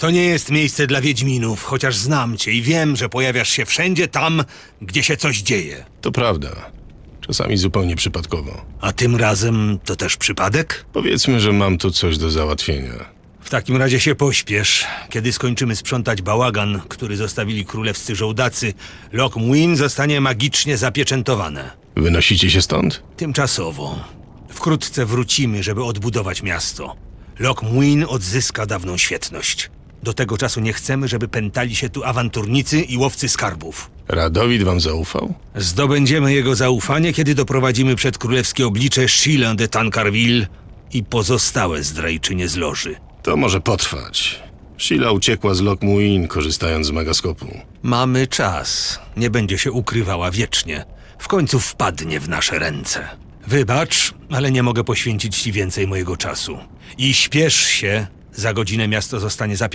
To nie jest miejsce dla Wiedźminów, chociaż znam cię i wiem, że pojawiasz się wszędzie tam, gdzie się coś dzieje. To prawda. Czasami zupełnie przypadkowo. A tym razem to też przypadek? Powiedzmy, że mam tu coś do załatwienia. W takim razie się pośpiesz. Kiedy skończymy sprzątać bałagan, który zostawili królewscy żołdacy, Loch Muin zostanie magicznie zapieczętowane. Wynosicie się stąd? Tymczasowo. Wkrótce wrócimy, żeby odbudować miasto. Loch Muin odzyska dawną świetność. Do tego czasu nie chcemy, żeby pętali się tu awanturnicy i łowcy skarbów. Radowid wam zaufał? Zdobędziemy jego zaufanie, kiedy doprowadzimy przed królewskie oblicze Sheila de Tancarville i pozostałe zdrajczynie z loży. To może potrwać. Sheila uciekła z Lokmuin, korzystając z megaskopu. Mamy czas. Nie będzie się ukrywała wiecznie. W końcu wpadnie w nasze ręce. Wybacz, ale nie mogę poświęcić ci więcej mojego czasu. I śpiesz się, za godzinę miasto zostanie zapieczętowane.